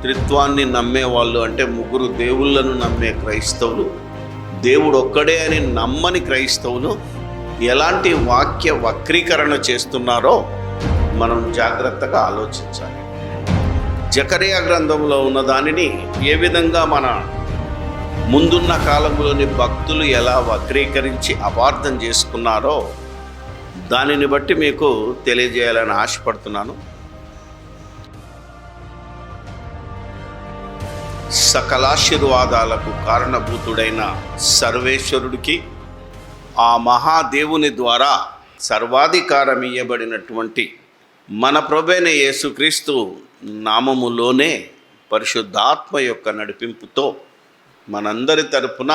త్రిత్వాన్ని నమ్మే వాళ్ళు అంటే ముగ్గురు దేవుళ్ళను నమ్మే క్రైస్తవులు. దేవుడు ఒక్కడే అని నమ్మని క్రైస్తవులు ఎలాంటి వాక్య వక్రీకరణ చేస్తున్నారో మనం జాగ్రత్తగా ఆలోచించాలి. జకరియా గ్రంథంలో ఉన్న దానిని ఏ విధంగా మన ముందున్న కాలంలోని భక్తులు ఎలా వక్రీకరించి అపార్థం చేసుకున్నారో దానిని బట్టి మీకు తెలియజేయాలని ఆశపడుతున్నాను. సకలాశీర్వాదాలకు కారణభూతుడైన సర్వేశ్వరుడికి ఆ మహాదేవుని ద్వారా సర్వాధికారం ఇయ్యబడినటువంటి మన ప్రభైన యేసుక్రీస్తు నామములోనే పరిశుద్ధాత్మ యొక్క నడిపింపుతో మనందరి తరపున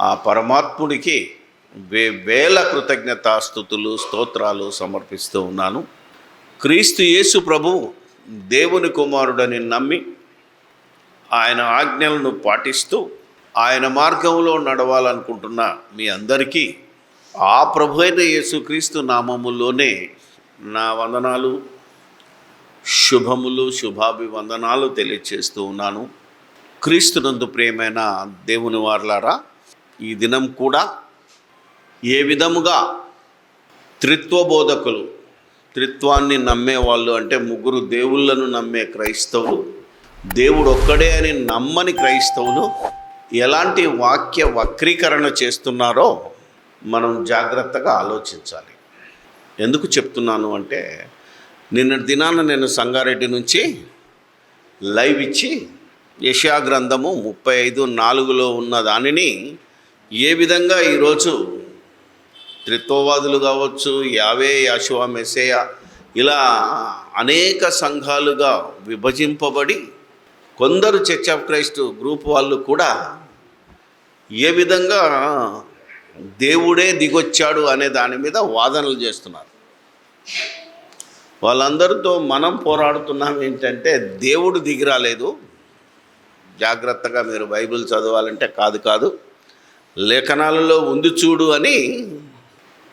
ఆ పరమాత్ముడికి వే వేల కృతజ్ఞతాస్థుతులు స్తోత్రాలు సమర్పిస్తూ ఉన్నాను. క్రీస్తు యేసు ప్రభు దేవుని కుమారుడని నమ్మి ఆయన ఆజ్ఞలను పాటిస్తూ ఆయన మార్గంలో నడవాలనుకుంటున్న మీ అందరికీ ఆ ప్రభు అయిన యేసుక్రీస్తు నామములోనే నా వందనాలు శుభములు శుభాభివందనాలు తెలియచేస్తూ ఉన్నాను. క్రీస్తునందు ప్రియమైన దేవుని వార్లారా ఈ దినం కూడా ఏ విధముగా త్రిత్వ బోధకులు త్రిత్వాన్ని నమ్మే వాళ్ళు అంటే ముగ్గురు దేవుళ్ళను నమ్మే క్రైస్తవులు దేవుడు ఒక్కడే అని నమ్మని క్రైస్తవులు ఎలాంటి వాక్య వక్రీకరణ చేస్తున్నారో మనం జాగ్రత్తగా ఆలోచించాలి. ఎందుకు చెప్తున్నాను అంటే నిన్న దినాన నేను సంగారెడ్డి నుంచి లైవ్ ఇచ్చి యశా గ్రంథము ముప్పై ఐదు నాలుగులో ఉన్న దానిని ఏ విధంగా ఈరోజు త్రిత్వవాదులు కావచ్చు యావే యాశువా మెసేయ ఇలా అనేక సంఘాలుగా విభజింపబడి కొందరు చర్చ్ ఆఫ్ క్రైస్ట్ గ్రూప్ వాళ్ళు కూడా ఏ విధంగా దేవుడే దిగొచ్చాడు అనే దాని మీద వాదనలు చేస్తున్నారు. వాళ్ళందరితో మనం పోరాడుతున్నాం ఏంటంటే దేవుడు దిగిరాలేదు జాగ్రత్తగా మీరు బైబిల్ చదవాలంటే కాదు కాదు లేఖనాలలో ఉంది చూడు అని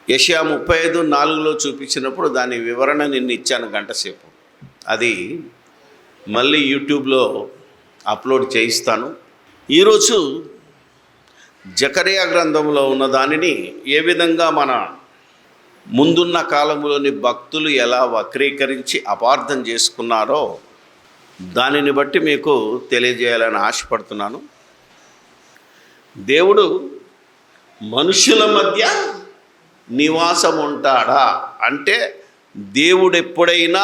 యషియా ముప్పై ఐదు నాలుగులో చూపించినప్పుడు దాని వివరణ నిన్ను ఇచ్చాను గంటసేపు అది మళ్ళీ యూట్యూబ్లో అప్లోడ్ చేయిస్తాను. ఈరోజు జకరియా గ్రంథంలో ఉన్న దానిని ఏ విధంగా మన ముందున్న కాలంలోని భక్తులు ఎలా వక్రీకరించి అపార్థం చేసుకున్నారో దానిని బట్టి మీకు తెలియజేయాలని ఆశపడుతున్నాను. దేవుడు మనుషుల మధ్య నివాసం ఉంటాడా అంటే దేవుడు ఎప్పుడైనా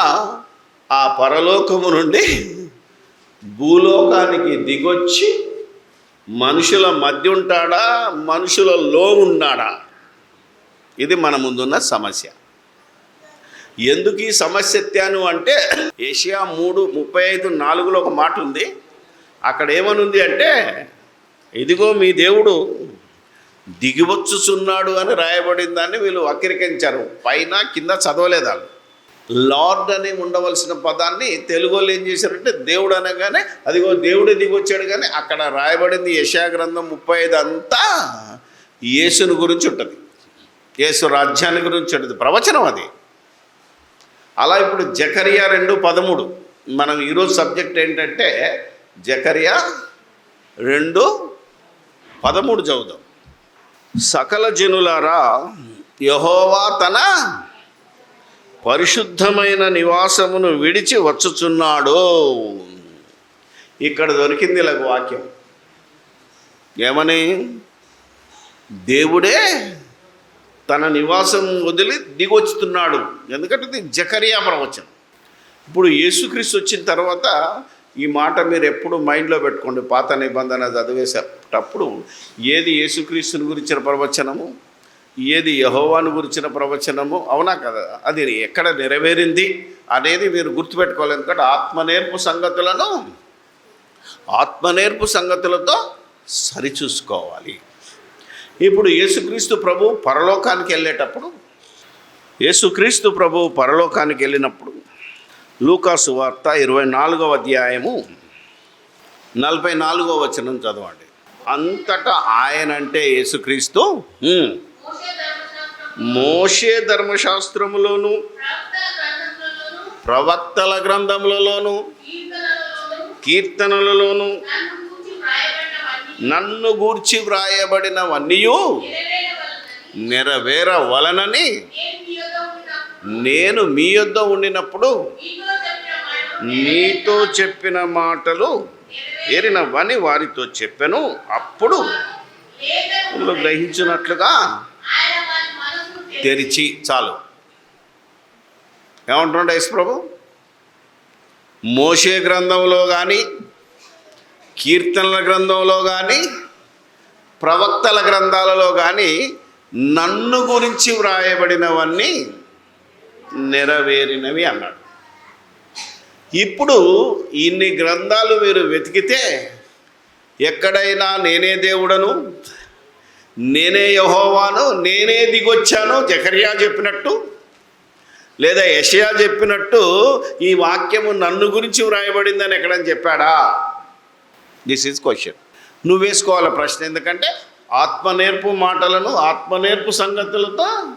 ఆ పరలోకము నుండి భూలోకానికి దిగొచ్చి మనుషుల మధ్య ఉంటాడా? మనుషులలో ఉన్నాడా? ఇది మన ముందున్న సమస్య. ఎందుకు ఈ సమస్య ఎత్తాను అంటే ఏషియా మూడు ముప్పై ఐదు నాలుగులో ఒక మాట ఉంది. అక్కడ ఏమనుంది అంటే ఇదిగో మీ దేవుడు దిగివచ్చుచున్నాడు అని రాయబడిన దాన్ని వీళ్ళు వక్రీకరించారు. పైన కింద చదవలేదు వాళ్ళు. లార్డ్ అని ఉండవలసిన పదాన్ని తెలుగులో ఏం చేశారంటే దేవుడు అనగానే అదిగో దేవుడు దిగొచ్చాడు కానీ అక్కడ రాయబడింది యశా గ్రంథం ముప్పై ఐదు అంతా యేసుని గురించి ఉంటుంది. యేసు రాజ్యాన్ని గురించి ఉంటుంది. ప్రవచనం అది. అలా ఇప్పుడు జకరియా రెండు పదమూడు. మనం ఈరోజు సబ్జెక్ట్ ఏంటంటే జకరియా రెండు పదమూడు చదువుదాం. సకల జనులారా యహోవా తన పరిశుద్ధమైన నివాసమును విడిచి వచ్చుచున్నాడు. ఇక్కడ దొరికింది ఇలాగ వాక్యం. ఏమని? దేవుడే తన నివాసం వదిలి దిగొచ్చుతున్నాడు. ఎందుకంటే ఇది జకరియా ప్రవచనం. ఇప్పుడు యేసుక్రీస్తు వచ్చిన తర్వాత ఈ మాట మీరు ఎప్పుడు మైండ్లో పెట్టుకోండి. పాత నిబంధన చదివేసేటప్పుడు ఏది యేసుక్రీస్తుని గురించిన ప్రవచనము? ఏది యహోవాను గురించిన ప్రవచనము? అవునా కదా? అది ఎక్కడ నెరవేరింది అనేది మీరు గుర్తుపెట్టుకోవాలి. ఎందుకంటే ఆత్మనేర్పు సంగతులను ఆత్మనేర్పు సంగతులతో సరిచూసుకోవాలి. ఇప్పుడు యేసుక్రీస్తు ప్రభు పరలోకానికి వెళ్ళేటప్పుడు యేసుక్రీస్తు ప్రభు పరలోకానికి వెళ్ళినప్పుడు లూకాసు వార్త ఇరవై నాలుగవ అధ్యాయము నలభై నాలుగవ వచనం చదవండి. అంతటా ఆయన అంటే యేసుక్రీస్తు మోషే ధర్మశాస్త్రములోను ప్రవక్తల గ్రంథములలోను కీర్తనలలోను నన్ను గూర్చి వ్రాయబడినవన్నీ నెరవేరవలనని నేను మీ యొద్ద ఉండినప్పుడు మీతో చెప్పిన మాటలు నీతో చెప్పిన మాటలు ఏరినవని వారితో చెప్పాను. అప్పుడు గ్రహించినట్లుగా తెరిచి చాలు. ఏమంటుండ యేసు ప్రభు? మోషే గ్రంథంలో కానీ కీర్తనల గ్రంథంలో కానీ ప్రవక్తల గ్రంథాలలో కానీ నన్ను గురించి వ్రాయబడినవన్నీ నెరవేరినవి అన్నాడు. ఇప్పుడు ఇన్ని గ్రంథాలు మీరు వెతికితే ఎక్కడైనా నేనే దేవుడను? నేనే యహోవాను నేనే దిగొచ్చాను జకర్యా చెప్పినట్టు. లేదా యషయా చెప్పినట్టు ఈ వాక్యము నన్ను గురించి వ్రాయబడిందని ఎక్కడని చెప్పాడా? దిస్ ఈజ్ క్వశ్చన్ నువ్వు వేసుకోవాలి ప్రశ్న ఎందుకంటే ఆత్మనేర్పు మాటలను ఆత్మనేర్పు సంగతులతో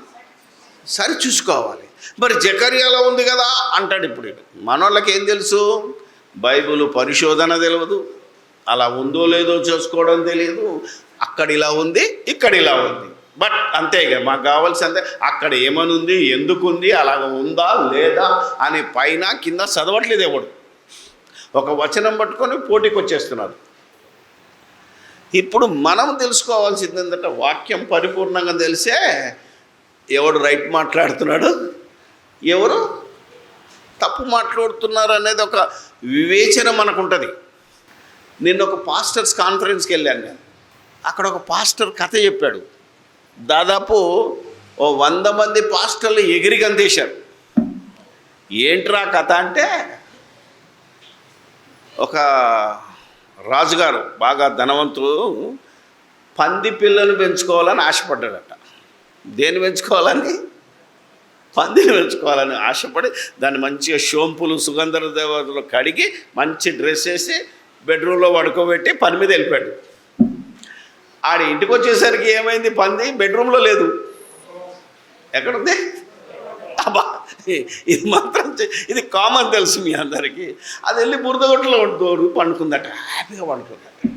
సరి చూసుకోవాలి. మరి జకర్యాలో ఉంది కదా అంటాడు ఇప్పుడు మనోళ్ళకి ఏం తెలుసు? బైబుల్ పరిశోధన తెలియదు అలా ఉందో లేదో చూసుకోవడం తెలియదు అక్కడ ఇలా ఉంది ఇక్కడ ఇలా ఉంది. బట్ అంతే ఇక మాకు కావాల్సిందే అక్కడ ఏమనుంది ఎందుకుంది అలాగ ఉందా లేదా అని పైన కింద చదవట్లేదు ఎవడు. ఒక వచనం పట్టుకొని పోటీకి వచ్చేస్తున్నారు ఇప్పుడు మనం తెలుసుకోవాల్సింది ఏంటంటే వాక్యం పరిపూర్ణంగా తెలిసే ఎవడు రైట్ మాట్లాడుతున్నాడు? ఎవరు తప్పు మాట్లాడుతున్నారు అనేది ఒక వివేచన మనకు ఉంటుంది. నిన్న ఒక పాస్టర్స్ కాన్ఫరెన్స్కి వెళ్ళాను నేను. అక్కడ ఒక పాస్టర్ కథ చెప్పాడు. దాదాపు ఓ వంద మంది పాస్టర్లు ఎగిరి గంతేశారు. ఏంట్రా కథ అంటే ఒక రాజుగారు బాగా ధనవంతుడు పంది పిల్లలు పెంచుకోవాలని ఆశపడ్డాడట. దేన్ని పెంచుకోవాలని? పందిని పెంచుకోవాలని ఆశపడి దాన్ని మంచిగా షోంపులు సుగంధ దేవతలు కడిగి మంచి డ్రెస్ వేసి బెడ్రూమ్లో పడుకోబెట్టి పని మీద వెళ్ళిపోయాడు. ఆడ ఇంటికి వచ్చేసరికి ఏమైంది పంది? బెడ్రూమ్లో లేదు. ఎక్కడుంది? అబ్బా ఇది మాత్రం ఇది కామన్ తెలుసు మీ అందరికీ. అది వెళ్ళి బురదగొట్టలో దోరు పండుకుందట హ్యాపీగా పండుకుందట.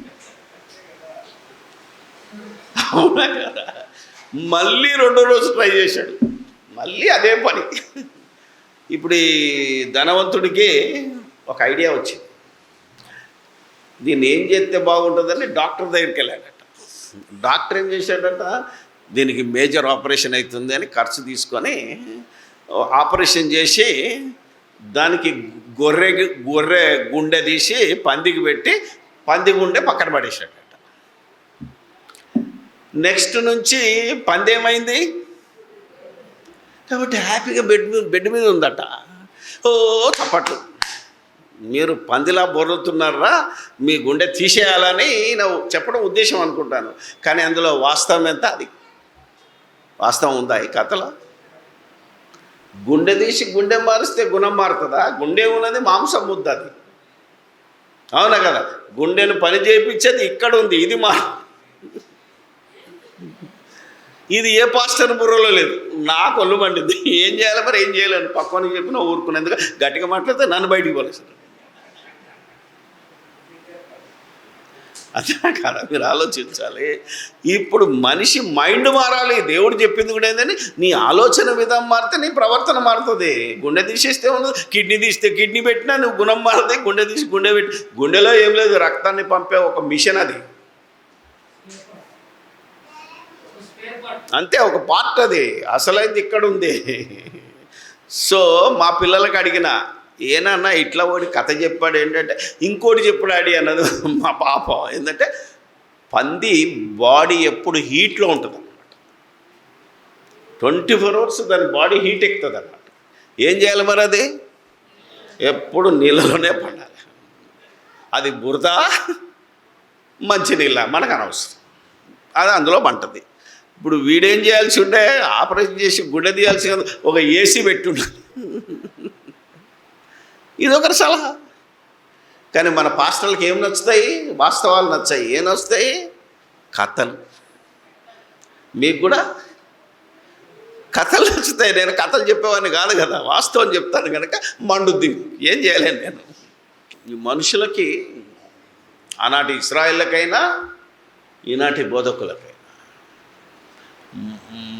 అవునా కదా? మళ్ళీ రెండో రోజు ట్రై చేశాడు. మళ్ళీ అదే పని. ఇప్పుడు ఈ ధనవంతుడికి ఒక ఐడియా వచ్చింది. దీన్ని ఏం చేస్తే బాగుంటుందని డాక్టర్ దగ్గరికి వెళ్ళాడట. డాక్టర్ ఏం చేశాడట? దీనికి మేజర్ ఆపరేషన్ అవుతుంది అని ఖర్చు తీసుకొని ఆపరేషన్ చేసి దానికి గొర్రె గొర్రె గుండె తీసి పందికి పెట్టి పంది గుండె పక్కన పడేశాడట. నెక్స్ట్ నుంచి పంది ఏమైంది? కాబట్టి హ్యాపీగా బెడ్ మీద బెడ్ మీద ఉందట. ఓ చప్పట్లు. మీరు పందిలా బొర్రుతున్నారా మీ గుండె తీసేయాలని ఈయన చెప్పడం ఉద్దేశం అనుకుంటాను. కానీ అందులో వాస్తవం ఎంత? అది వాస్తవం ఉందా ఈ కథలో? గుండె తీసి గుండె మారిస్తే గుణం మారుతుందా? గుండె ఉన్నది మాంసం ముద్ద అది. అవునా కదా? గుండెను పని చేయించేది ఇక్కడ ఉంది ఇది మా ఇది ఏ పాస్టర్ బుర్రలో లేదు. నాకు ఒళ్ళు మండింది. ఏం చేయాలి మరి? ఏం చేయలేను పక్కన చెప్పిన ఊరుకునేందుకు గట్టిగా మాట్లాడితే నన్ను బయటికి పోలేదు అదే కదా మీరు ఆలోచించాలి. ఇప్పుడు మనిషి మైండ్ మారాలి. దేవుడు చెప్పింది కూడా ఏంటని నీ ఆలోచన విధానం మారితే నీ ప్రవర్తన మారుతుంది. గుండె తీసేస్తే ఉండదు కిడ్నీ తీస్తే కిడ్నీ పెట్టినా నువ్వు గుణం మారితే గుండె తీసి గుండె పెట్టి గుండెలో ఏం లేదు. రక్తాన్ని పంపే ఒక మిషన్ అది. అంతే ఒక పార్ట్ అది. అసలైంది ఇక్కడ ఉంది సో మా పిల్లలకి అడిగిన ఏనన్నా ఇట్లా వాడి కథ చెప్పాడు ఏంటంటే ఇంకోటి చెప్పుడాడి అన్నది మా పాప. ఏంటంటే పంది బాడీ ఎప్పుడు హీట్లో ఉంటుంది అన్నమాట ట్వంటీ ఫోర్ అవర్స్ దాని బాడీ హీట్ ఎక్కుతుంది అన్నమాట ఏం చేయాలి మరి అది? ఎప్పుడు నీళ్ళలోనే పడాలి. అది బురద మంచినీళ్ళ మనకు అనవసరం. అది అందులో పంటది. ఇప్పుడు వీడేం చేయాల్సి ఉంటే ఆపరేషన్ చేసి గుడ్డ తీయాల్సి ఉంది, ఒక ఏసీ పెట్టుండాలి ఇది ఒకరి సలహా. కానీ మన పాస్టర్లకు ఏం నచ్చుతాయి? వాస్తవాలు నచ్చాయి. ఏం నచ్చుతాయి? కథలు. మీకు కూడా కథలు నచ్చుతాయి. నేను కథలు చెప్పేవాడిని కాదు కదా. వాస్తవం చెప్తాను కనుక మండుద్ది. ఏం చేయలేను నేను? ఈ మనుషులకి ఆనాటి ఇస్రాయిళ్ళకైనా ఈనాటి బోధకులకైనా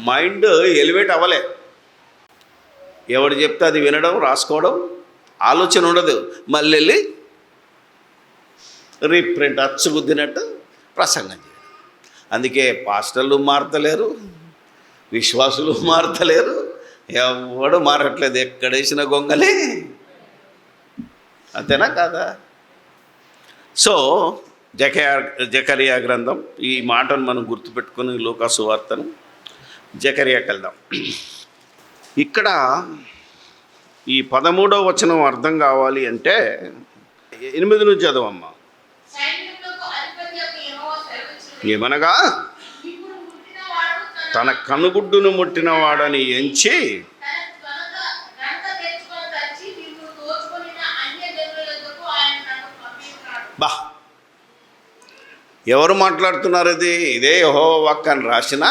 మైండ్ ఎలివేట్ అవ్వలే. ఎవడు చెప్తే అది వినడం రాసుకోవడం ఆలోచన ఉండదు. మళ్ళీ వెళ్ళి రీప్రింట్ అచ్చుగుద్దినట్టు ప్రసంగం చేయడం అందుకే పాస్టర్లు మారతలేరు విశ్వాసులు మారతలేరు ఎవడు మారట్లేదు ఎక్కడేసిన గొంగలే. అంతేనా కాదా? సో జకయా జకరియా గ్రంథం ఈ మాటను మనం గుర్తుపెట్టుకుని లోకాసు వార్తను జకరియాకి వెళ్దాం. ఇక్కడ ఈ పదమూడవ వచనం అర్థం కావాలి అంటే ఎనిమిది నుంచి చదవమ్మా. ఏమనగా? తన కనుగుడ్డును ముట్టిన వాడని ఎంచి బా. ఎవరు మాట్లాడుతున్నారు ఇది? ఇదే యహోవా వాక్ అని రాసిన?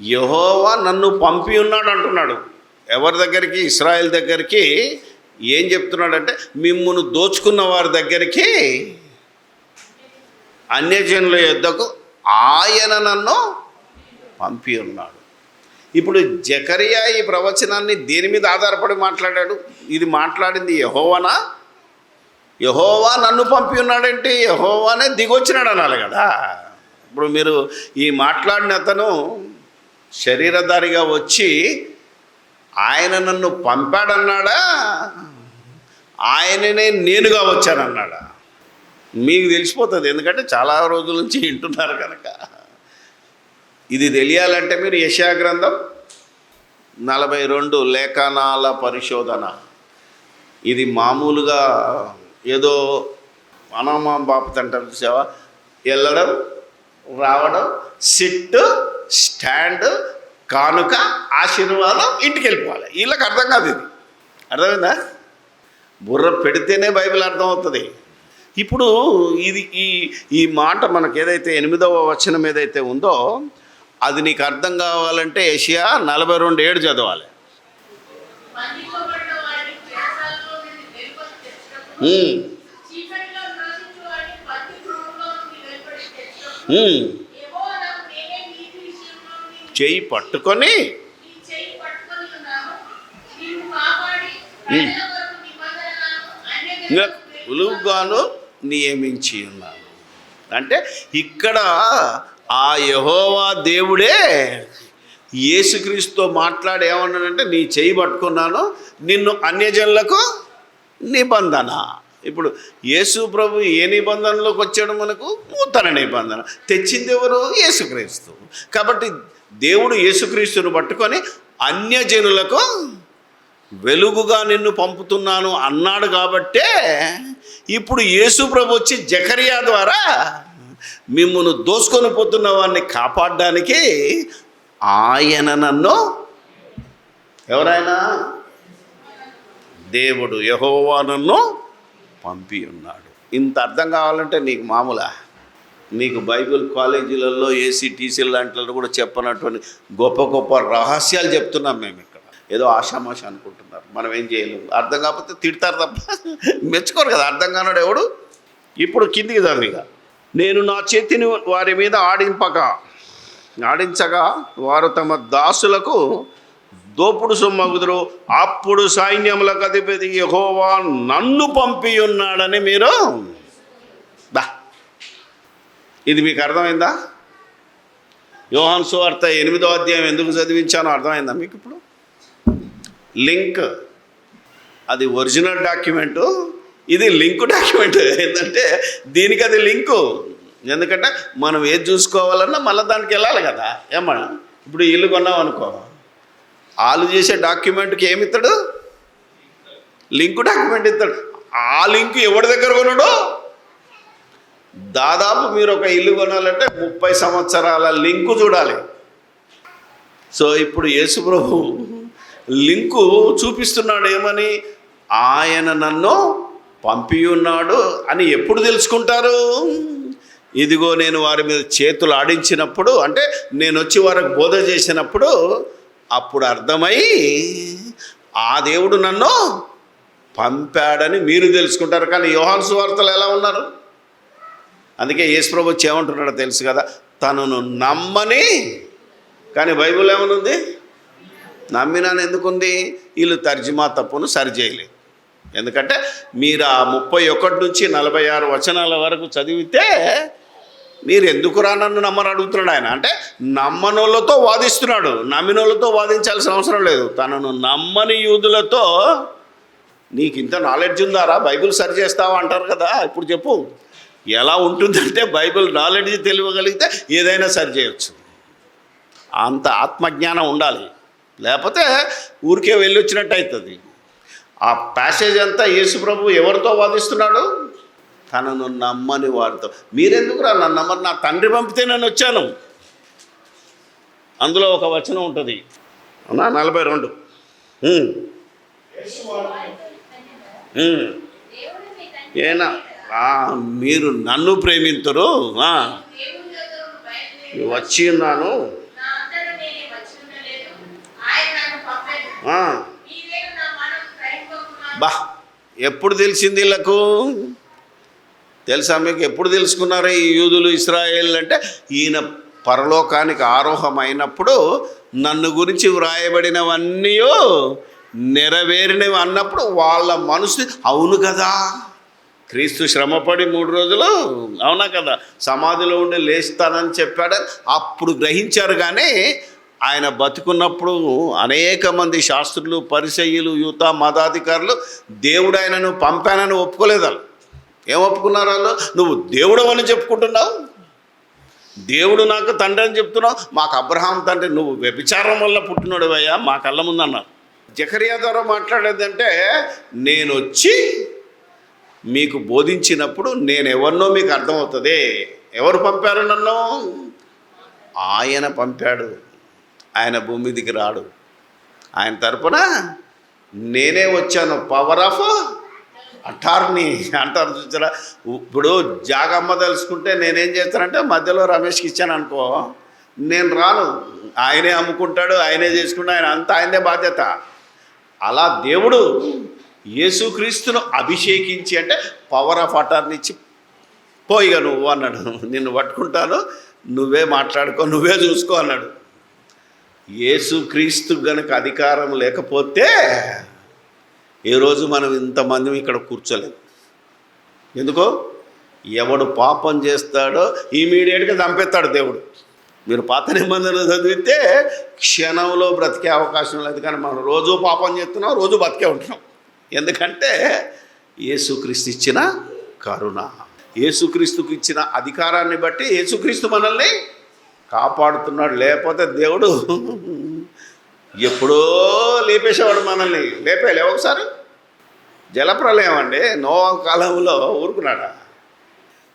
యహోవా నన్ను పంపి ఉన్నాడు అంటున్నాడు. ఎవరి దగ్గరికి? ఇస్రాయల్ దగ్గరికి. ఏం చెప్తున్నాడంటే మిమ్మును దోచుకున్న వారి దగ్గరికి అన్యజనుల యొద్దకు ఆయన నన్ను పంపి ఉన్నాడు. ఇప్పుడు జకరియా ఈ ప్రవచనాన్ని దేని మీద ఆధారపడి మాట్లాడాడు? ఇది మాట్లాడింది యహోవనా? యహోవా నన్ను పంపి ఉన్నాడంటే? యహోవానే దిగొచ్చినాడు అనాలి కదా. ఇప్పుడు మీరు ఈ మాట్లాడిన అతను శరీరధారిగా వచ్చి ఆయన నన్ను పంపాడన్నాడా? ఆయననే నేనుగా వచ్చానన్నాడా? మీకు తెలిసిపోతుంది ఎందుకంటే చాలా రోజుల నుంచి వింటున్నారు కనుక. ఇది తెలియాలంటే మీరు యశాగ్రంథం నలభై రెండు లేఖనాల పరిశోధన. ఇది మామూలుగా ఏదో అనామా బాపత అంటారు చూసావా? వెళ్ళడం రావడం సిట్ స్టాండ్ కానుక ఆశీర్వాదం ఇంటికి వెళ్ళిపోవాలి వీళ్ళకి అర్థం కాదు ఇది. అర్థమైందా? బుర్ర పెడితేనే బైబిల్ అర్థమవుతుంది. ఇప్పుడు ఇది ఈ ఈ మాట మనకు ఏదైతే ఎనిమిదవ వచనం ఏదైతే ఉందో అది నీకు అర్థం కావాలంటే ఏషియా నలభై రెండు ఏడు చదవాలి. వారిని ఇంకా అన్యజనులకు ఉలువుగాను నియమించి ఉన్నాను. అంటే ఇక్కడ ఆ యహోవా దేవుడే యేసుక్రీస్తుతో మాట్లాడి ఏమన్నాడంటే నీ చేయి పట్టుకున్నాను నిన్ను అన్యజనులకు నిబంధన. ఇప్పుడు యేసు ప్రభు ఏ నిబంధనలోకి వచ్చాడు మనకు? నూతన నిబంధన. తెచ్చింది ఎవరు? యేసుక్రీస్తు. కాబట్టి దేవుడు యేసుక్రీస్తును పట్టుకొని అన్యజనులకు వెలుగుగా నిన్ను పంపుతున్నాను అన్నాడు కాబట్టే ఇప్పుడు యేసు ప్రభు వచ్చి జకరియా ద్వారా మిమ్మల్ని దోసుకొని పోతున్న వారిని కాపాడడానికి ఆయన నన్ను ఎవరైనా? దేవుడు యహోవా నన్ను పంపి ఉన్నాడు ఇంత అర్థం కావాలంటే నీకు మామూలా? నీకు బైబిల్ కాలేజీలలో ఏసీ టీసీ లాంటిలో కూడా చెప్పనటువంటి గొప్ప గొప్ప రహస్యాలు చెప్తున్నాం మేము ఇక్కడ. ఏదో ఆషామాష అనుకుంటున్నారు. మనం ఏం చేయలేము. అర్థం కాకపోతే తిడతారు తప్ప మెచ్చుకోరు కదా. అర్థం కానడు ఎవడు? ఇప్పుడు కిందికి చదివిగా నేను నా చేతిని వారి మీద ఆడింపక ఆడించగా వారు తమ దాసులకు దోపుడు సొమ్మగుదురు. అప్పుడు సైన్యములకు అధిపతి యహోవా నన్ను పంపి ఉన్నాడని మీరు ఇది మీకు అర్థమైందా? యోహాన్ సువార్త ఎనిమిదో అధ్యాయం ఎందుకు చదివించానో అర్థమైందా మీకు ఇప్పుడు? లింక్. అది ఒరిజినల్ డాక్యుమెంటు. ఇది లింక్ డాక్యుమెంట్. ఏంటంటే దీనికి అది లింకు. ఎందుకంటే మనం ఏది చూసుకోవాలన్నా మళ్ళీ దానికి వెళ్ళాలి కదా. ఏమన్నా ఇప్పుడు ఇల్లు కొన్నాం అనుకో. వాళ్ళు చేసే డాక్యుమెంట్కి ఏమి ఇస్తాడు లింక్ డాక్యుమెంట్ ఇస్తాడు ఆ లింక్ ఎవరి దగ్గర కొనడో దాదాపు మీరు ఒక ఇల్లు కొనాలంటే ముప్పై సంవత్సరాల లింకు చూడాలి. సో ఇప్పుడు యేసుప్రభు లింకు చూపిస్తున్నాడు ఏమని? ఆయన నన్ను పంపి ఉన్నాడు అని ఎప్పుడు తెలుసుకుంటారు? ఇదిగో నేను వారి మీద చేతులు ఆడించినప్పుడు అంటే నేను వచ్చి వారికి బోధ చేసినప్పుడు అప్పుడు అర్థమై ఆ దేవుడు నన్ను పంపాడని మీరు తెలుసుకుంటారు. కానీ యోహాను సువార్తలు ఎలా ఉన్నారు? అందుకే యేసుప్రభు వచ్చి ఏమంటున్నాడో తెలుసు కదా? తనను నమ్మని. కానీ బైబిల్ ఏమనుంది? నమ్మినాను ఎందుకుంది? వీళ్ళు తర్జుమా తప్పును సరిచేయలేదు. ఎందుకంటే మీరు ఆ ముప్పై ఒకటి నుంచి నలభై ఆరు వచనాల వరకు చదివితే మీరు ఎందుకురా నన్ను నమ్మని అడుగుతున్నాడు ఆయన. అంటే నమ్మనోళ్ళతో వాదిస్తున్నాడు. నమ్మినోళ్ళతో వాదించాల్సిన అవసరం లేదు. తనను నమ్మని యూదులతో నీకు ఇంత నాలెడ్జ్ ఉందారా? బైబిల్ సరి చేస్తావా అంటారు కదా? ఇప్పుడు చెప్పు. ఎలా ఉంటుందంటే బైబిల్ నాలెడ్జ్ తెలియగలిగితే ఏదైనా సరి చేయొచ్చు. అంత ఆత్మజ్ఞానం ఉండాలి. లేకపోతే ఊరికే వెళ్ళి వచ్చినట్టు అవుతుంది ఆ ప్యాసేజ్ అంతా యేసు ప్రభు ఎవరితో వాదిస్తున్నాడు? తనను నమ్మని వారితో. మీరెందుకురా నన్ను నమ్మని నా తండ్రి పంపితే నేను వచ్చాను. అందులో ఒక వచనం ఉంటుంది. అవునా నలభై రెండు. ఏనా? మీరు నన్ను ప్రేమించరు వచ్చి ఉన్నాను. బా ఎప్పుడు తెలిసింది వీళ్ళకు? తెలుసా మీకు? ఎప్పుడు తెలుసుకున్నారు ఈ యూదులు ఇస్రాయేల్ అంటే? ఈయన పరలోకానికి ఆరోహమైనప్పుడు నన్ను గురించి వ్రాయబడినవన్నీ నెరవేరినవి అన్నప్పుడు వాళ్ళ మనసు అవును కదా? క్రీస్తు శ్రమపడి మూడు రోజులు అవునా కదా? సమాధిలో ఉండి లేస్తానని చెప్పాడు. అప్పుడు గ్రహించారు కానీ ఆయన బతుకున్నప్పుడు అనేక మంది శాస్త్రులు పరిసయ్యులు యువత మతాధికారులు దేవుడు ఆయనను పంపానని ఒప్పుకోలేదు వాళ్ళు. ఏం ఒప్పుకున్నారు వాళ్ళు? నువ్వు దేవుడు అని చెప్పుకుంటున్నావు. దేవుడు నాకు తండ్రి అని చెప్తున్నావు. మాకు అబ్రహాం తండ్రి నువ్వు వ్యభిచారం వల్ల పుట్టినోడు అయ్యా మా కళ్ళ ముందన్నారు. జకరియా ద్వారా మాట్లాడేదంటే నేను వచ్చి మీకు బోధించినప్పుడు నేను ఎవరినో మీకు అర్థమవుతుంది. ఎవరు పంపారు నన్ను? ఆయన పంపాడు. ఆయన భూమి మీదికి రాడు. ఆయన తరపున నేనే వచ్చాను. పవర్ ఆఫ్ అటార్నీ అంటారు చూసారా? ఇప్పుడు జాగమ్మ తెలుసుకుంటే నేనేం చేస్తానంటే మధ్యలో రమేష్కి ఇచ్చాను అనుకో. నేను రాను. ఆయనే అమ్ముకుంటాడు ఆయనే చేసుకుంటాడు ఆయన అంతా ఆయనే బాధ్యత. అలా దేవుడు యేసుక్రీస్తును అభిషేకించి అంటే పవర్ ఆఫ్ అటార్నీ ఇచ్చి పోయిగా నువ్వు అన్నాడు. నిన్ను పట్టుకుంటాను నువ్వే మాట్లాడుకో నువ్వే చూసుకో అన్నాడు. యేసుక్రీస్తు గనక అధికారం లేకపోతే ఏ రోజు మనం ఇంతమంది ఇక్కడ కూర్చోలేము ఎందుకో? ఎవడు పాపం చేస్తాడో ఇమీడియట్గా చంపేస్తాడు దేవుడు. మీరు పాత నిబంధనలు చదివితే క్షణంలో బ్రతికే అవకాశం లేదు. కానీ మనం రోజు పాపం చేస్తున్నాం రోజు బతికే ఉంటున్నాం. ఎందుకంటే యేసుక్రీస్తు ఇచ్చిన కరుణ. యేసుక్రీస్తుకు ఇచ్చిన అధికారాన్ని బట్టి యేసుక్రీస్తు మనల్ని కాపాడుతున్నాడు. లేకపోతే దేవుడు ఎప్పుడో లేపేసేవాడు మనల్ని. లేపేలే ఒకసారి? జలప్రలయం అండి. నోవా కాలంలో ఊరుకున్నాడా?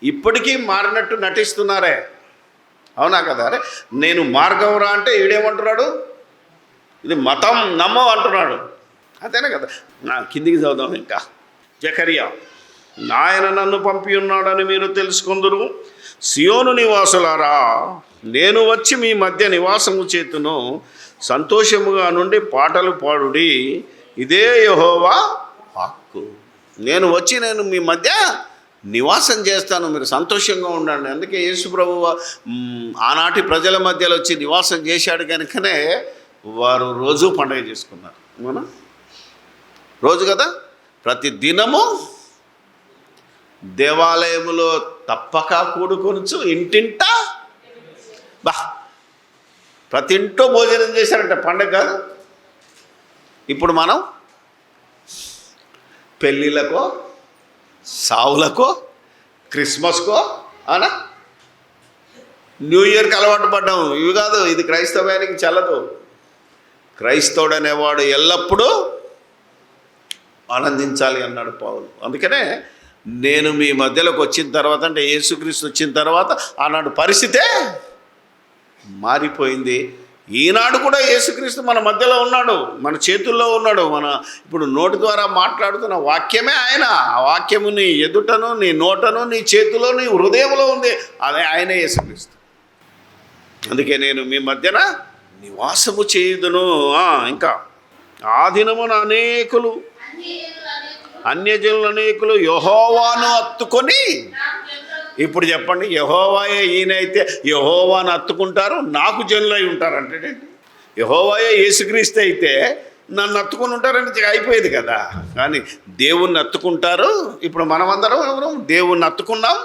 ఇప్పటికీ మారినట్టు నటిస్తున్నారే. అవునా కదా? అరే నేను మార్గంరా అంటే ఈడేమంటున్నాడు? ఇది మతం నమ్మం అంటున్నాడు. అంతేనా కదా? నా కిందికి చదువుదాం ఇంకా. జకరియా నాయన నన్ను పంపి ఉన్నాడని మీరు తెలుసుకుందరు. సియోను నివాసులారా నేను వచ్చి మీ మధ్య నివాసము చేతును. సంతోషముగా నుండి పాటలు పాడుడి. ఇదే యహోవా వాక్కు. నేను వచ్చి నేను మీ మధ్య నివాసం చేస్తాను. మీరు సంతోషంగా ఉండండి. అందుకే యేసు ప్రభు ఆనాటి ప్రజల మధ్యలో వచ్చి నివాసం చేశాడు కనుకనే వారు రోజు పండుగ చేసుకున్నారు. అవునా? రోజు కదా? ప్రతి దినము దేవాలయములో తప్పక కూడుకొనుచు ఇంటింటా బా. ప్రతి ఇంట్లో భోజనం చేశారంటే పండగ కాదు. ఇప్పుడు మనం పెళ్ళిళ్ళకో సావులకో క్రిస్మస్కో అనా? న్యూ ఇయర్కి అలవాటు పడ్డాము. ఇవి కాదు ఇది క్రైస్తవానికి చల్లదు. క్రైస్తవుడు అనేవాడు ఎల్లప్పుడూ ఆనందించాలి అన్నాడు పౌలు. అందుకనే నేను మీ మధ్యలోకి వచ్చిన తర్వాత అంటే యేసుక్రీస్తు వచ్చిన తర్వాత ఆనాడు పరిస్థితే మారిపోయింది. ఈనాడు కూడా యేసుక్రీస్తు మన మధ్యలో ఉన్నాడు మన చేతుల్లో ఉన్నాడు మన ఇప్పుడు నోటి ద్వారా మాట్లాడుతున్న వాక్యమే ఆయన. ఆ వాక్యము నీ ఎదుటను నీ నోటను నీ చేతిలో నీ హృదయంలో ఉంది. అదే ఆయనే యేసుక్రీస్తు. అందుకే నేను మీ మధ్యన నివాసము చేయుదును. ఇంకా ఆ దినమున అనేకులు అన్యజనుల అనేకులు యహోవాను అత్తుకొని ఇప్పుడు చెప్పండి యహోవాయే ఈయనైతే యహోవాను అత్తుకుంటారు నాకు జనులై ఉంటారు అంటే యహోవాయే యేసుక్రీస్తు అయితే నన్ను అత్తుకుని ఉంటారని అయిపోయేది కదా. కానీ దేవుణ్ణి అత్తుకుంటారు ఇప్పుడు మనమందరం ఎవరు? దేవుణ్ణి అత్తుకున్నాం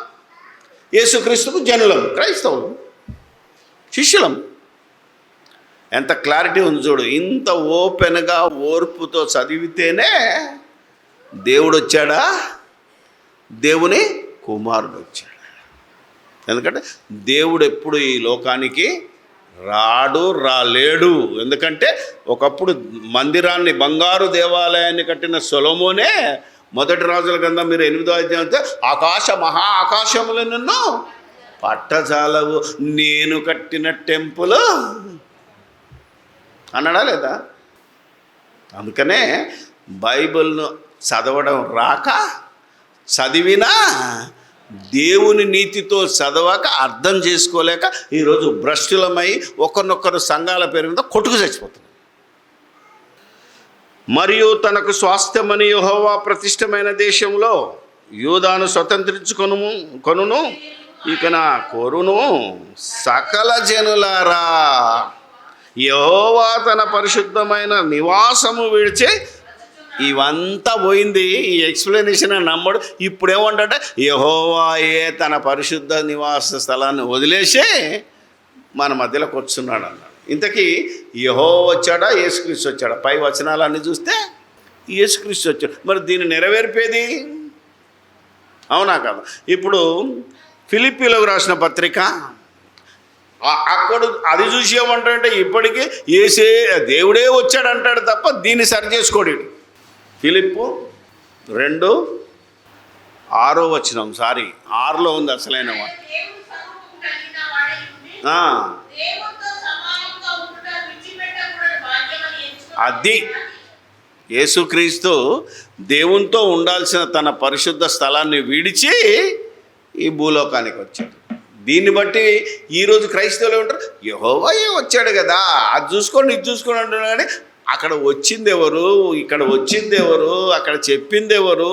యేసుక్రీస్తుకు జనులం క్రైస్తవులు శిష్యులం. ఎంత క్లారిటీ ఉంది చూడు. ఇంత ఓపెన్గా ఓర్పుతో చదివితేనే దేవుడు వచ్చాడా? దేవుని కుమారుడు వచ్చాడు. ఎందుకంటే దేవుడు ఎప్పుడు ఈ లోకానికి రాడు రాలేడు. ఎందుకంటే ఒకప్పుడు మందిరాన్ని బంగారు దేవాలయాన్ని కట్టిన సొలమోనే మొదటి రాజుల కింద మీరు ఎనిమిదో అధ్యాయం ఆకాశ మహా ఆకాశములు నిన్ను పట్టజాలవు. నేను కట్టిన టెంపుల్ అన్నాడా లేదా? అందుకనే బైబిల్ను చదవడం రాక చదివినా దేవుని నీతితో చదవక అర్థం చేసుకోలేక ఈరోజు భ్రష్టులమై ఒకరినొకరు సంఘాల పేరు మీద కొట్టుకు చచ్చిపోతుంది మరియు తనకు స్వాస్థ్యమని యెహోవా ప్రతిష్టమైన దేశంలో యూదాను స్వతంత్రించుకొను కొనును ఇక నా కోరును సకల జనులారా. యహోవా తన పరిశుద్ధమైన నివాసము విడిచి ఇవంతా పోయింది. ఈ ఎక్స్ప్లెనేషన్ నమ్మడు. ఇప్పుడు ఏమంటే యహోవాయే తన పరిశుద్ధ నివాస స్థలాన్ని వదిలేసి మన మధ్యలోకి వచ్చున్నాడు అన్నాడు. ఇంతకీ యహో వచ్చాడా? యేసుక్రీస్తు వచ్చాడా? పై వచనాలన్నీ చూస్తే యేసుక్రీస్తు వచ్చాడు. మరి దీన్ని నెరవేర్పేది? అవునా కదా? ఇప్పుడు ఫిలిప్పీలకు రాసిన పత్రిక అక్కడ అది చూసి ఏమంటాడంటే ఇప్పటికీ ఏసే దేవుడే వచ్చాడంటాడు తప్ప దీన్ని సరి చేసుకోడు ఫిలిప్పు రెండు ఆరో వచ్చినాం సారీ ఆరులో ఉంది అసలైన అది. యేసుక్రీస్తు దేవునితో ఉండాల్సిన తన పరిశుద్ధ స్థలాన్ని విడిచి ఈ భూలోకానికి వచ్చాడు. దీన్ని బట్టి ఈరోజు క్రైస్తవులు ఉంటారు యహోవయే వచ్చాడు కదా. అది చూసుకోండి ఇది చూసుకోండి అంటున్నారు కానీ అక్కడ వచ్చింది ఎవరు? ఇక్కడ వచ్చింది ఎవరు? అక్కడ చెప్పింది ఎవరు?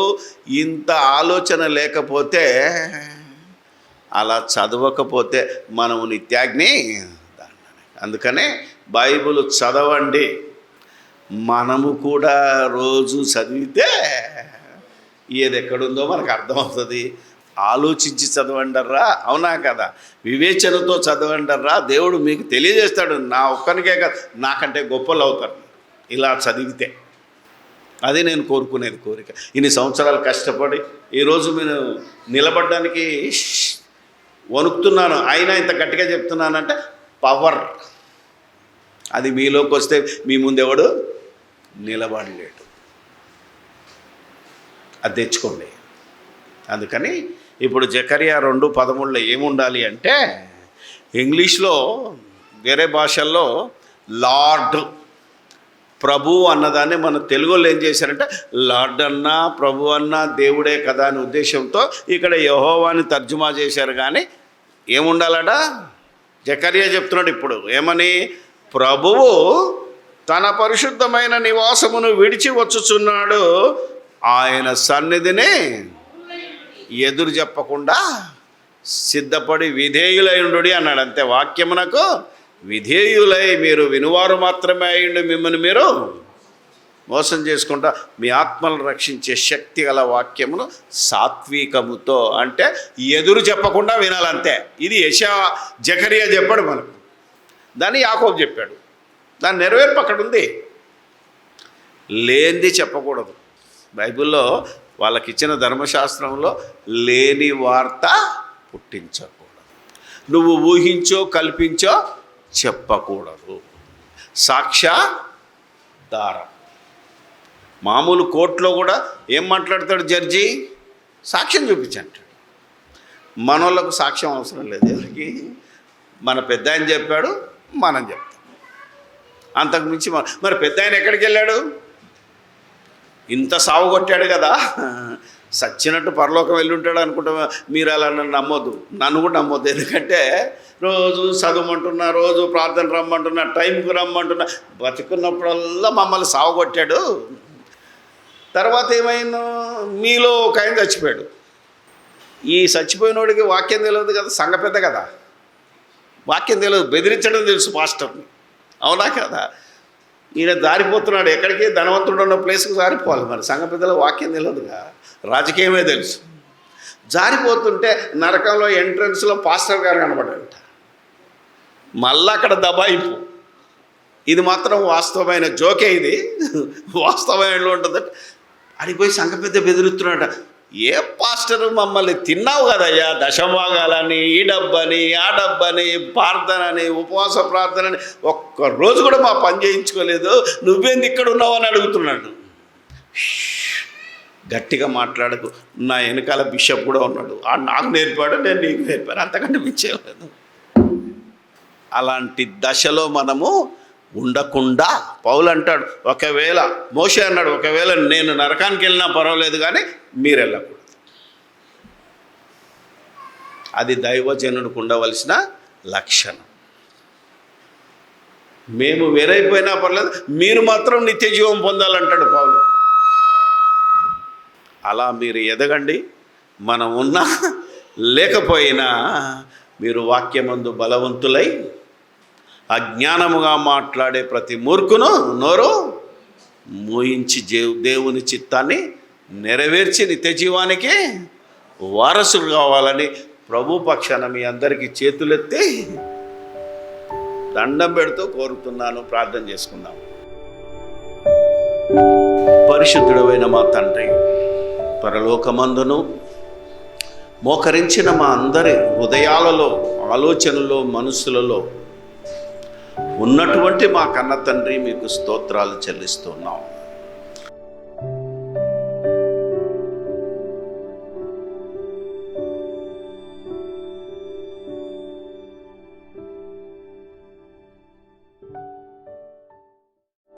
ఇంత ఆలోచన లేకపోతే అలా చదవకపోతే మనము నిత్యాగ్ని అందుకనే బైబిల్ చదవండి. మనము కూడా రోజు చదివితే ఏది ఎక్కడుందో మనకు అర్థమవుతుంది. ఆలోచించి చదవండర్రా? అవునా కదా? వివేచనతో చదవండర్రా? దేవుడు మీకు తెలియజేస్తాడు. నా ఒక్కరికే కాదు నాకంటే గొప్పలు అవుతారు ఇలా చదివితే. అదే నేను కోరుకునేది కోరిక. ఇన్ని సంవత్సరాలు కష్టపడి ఈరోజు నేను నిలబడడానికి వణుకుతున్నాను. అయినా ఇంత గట్టిగా చెప్తున్నానంటే పవర్. అది మీలోకి వస్తే మీ ముందెవడు? నిలబడలేడు. అది తెచ్చుకోండి. అందుకని ఇప్పుడు జకరియా రెండు పదమూడులో ఏముండాలి అంటే ఇంగ్లీష్లో వేరే భాషల్లో లార్డ్ ప్రభు అన్నదాన్ని మన తెలుగులో ఏం చేశారంటే లార్డ్ అన్నా ప్రభు అన్నా దేవుడే కదా అనే ఉద్దేశంతో ఇక్కడ యహోవాని తర్జుమా చేశారు కానీ ఏముండాలట? జకరియా చెప్తున్నాడు ఇప్పుడు ఏమని? ప్రభువు తన పరిశుద్ధమైన నివాసమును విడిచి వచ్చుచున్నాడు ఆయన సన్నిధిని ఎదురు చెప్పకుండా సిద్ధపడి విధేయులై ఉండు అన్నాడు. అంతే వాక్యమునకు విధేయులై మీరు వినువారు మాత్రమే అయ్యండి మిమ్మల్ని మీరు. మోసం చేసుకుంటా మీ ఆత్మలను రక్షించే శక్తి గల వాక్యమును సాత్వికముతో అంటే ఎదురు చెప్పకుండా వినాలంతే. ఇది యశా జకరియా చెప్పాడు మనకు. దాన్ని యాకోబు చెప్పాడు. దాని నెరవేర్పు అక్కడ ఉంది లేనిది చెప్పకూడదు. బైబిల్లో వాళ్ళకి ఇచ్చిన ధర్మశాస్త్రంలో లేని వార్త పుట్టించకూడదు. నువ్వు ఊహించో కల్పించో చెప్పకూడదు. సాక్ష్యాధారం మామూలు కోర్టులో కూడా ఏం మాట్లాడతాడు జడ్జి? సాక్ష్యం చూపించంటాడు మనోళ్ళకు సాక్ష్యం అవసరం లేదు ఎవరికి? మన పెద్ద ఆయన చెప్పాడు మనం చెప్తాం. అంతకుమించి మరి పెద్ద ఆయన ఎక్కడికి వెళ్ళాడు? ఇంత సాగు కొట్టాడు కదా. సచ్చినట్టు పరలోకం వెళ్ళి ఉంటాడు అనుకుంటా మీరు అలా నన్ను నమ్మొద్దు. నన్ను కూడా నమ్మొద్దు. ఎందుకంటే రోజు చదవమంటున్నా రోజు ప్రార్థన రమ్మంటున్నా టైంకి రమ్మంటున్నా. బతుకున్నప్పుడల్లా మమ్మల్ని సాగుగొట్టాడు తర్వాత ఏమైనా మీలో ఒక ఆయన చచ్చిపోయాడు. ఈ చచ్చిపోయినోడికి వాక్యం తెలియదు కదా సంఘ పెద్ద కదా. వాక్యం తెలియదు బెదిరించడం తెలుసు మాస్టర్ని అవునా కదా? ఈయన దారిపోతున్నాడు. ఎక్కడికి? ధనవంతుడు ఉన్న ప్లేస్కి జారిపోవాలి మరి. సంఘ పెద్దల వాక్యం తెలియదుగా రాజకీయమే తెలుసు. జారిపోతుంటే నరకంలో ఎంట్రన్స్లో పాస్టర్ గారు కనబడంట మళ్ళీ అక్కడ దబాయింపు. ఇది మాత్రం వాస్తవమైన జోకే ఇది. వాస్తవమైన ఉంటుంది అడిగిపోయి సంఘ పెద్ద ఏ పాస్టర్ మమ్మల్ని తిన్నావు కదయ్యా? దశభాగాలని ఈ డబ్బని ఆ డబ్బని ప్రార్థనని ఉపవాస ప్రార్థనని ఒక్క రోజు కూడా మా పని చేయించుకోలేదు. నువ్వేంది ఇక్కడ ఉన్నావని అడుగుతున్నాడు. గట్టిగా మాట్లాడకు. నా వెనకాల బిషప్ కూడా ఉన్నాడు. ఆ నాకు నేర్పాడు నేను నీకు నేర్పాను. అంతకంటే మించేయలేదు అలాంటి దశలో మనము ఉండకుండా పౌలు అంటాడు ఒకవేళ మోసే అన్నాడు ఒకవేళ నేను నరకానికి వెళ్ళినా పర్వాలేదు కానీ మీరు వెళ్ళకూడదు అది దైవజనుడికి ఉండవలసిన లక్షణం. మేము వేరైపోయినా పర్లేదు మీరు మాత్రం నిత్య జీవం పొందాలంటాడు పౌలు. అలా మీరు ఎదగండి మనం ఉన్నా లేకపోయినా మీరు వాక్యమందు బలవంతులై అజ్ఞానముగా మాట్లాడే ప్రతి మూర్ఖును నోరు మూయించి దేవుని చిత్తాన్ని నెరవేర్చి నిత్య జీవానికి వారసులు కావాలని ప్రభు పక్షాన మీ అందరికీ చేతులెత్తి దండం పెడుతూ కోరుతున్నాను ప్రార్థన చేసుకుందాం. పరిశుద్ధుడమైన మా తండ్రి పరలోకమందును మోకరించిన మా అందరి హృదయాలలో ఆలోచనలో మనసులలో ఉన్నటువంటి మా కన్న తండ్రి మీకు స్తోత్రాలు చెల్లిస్తున్నాం.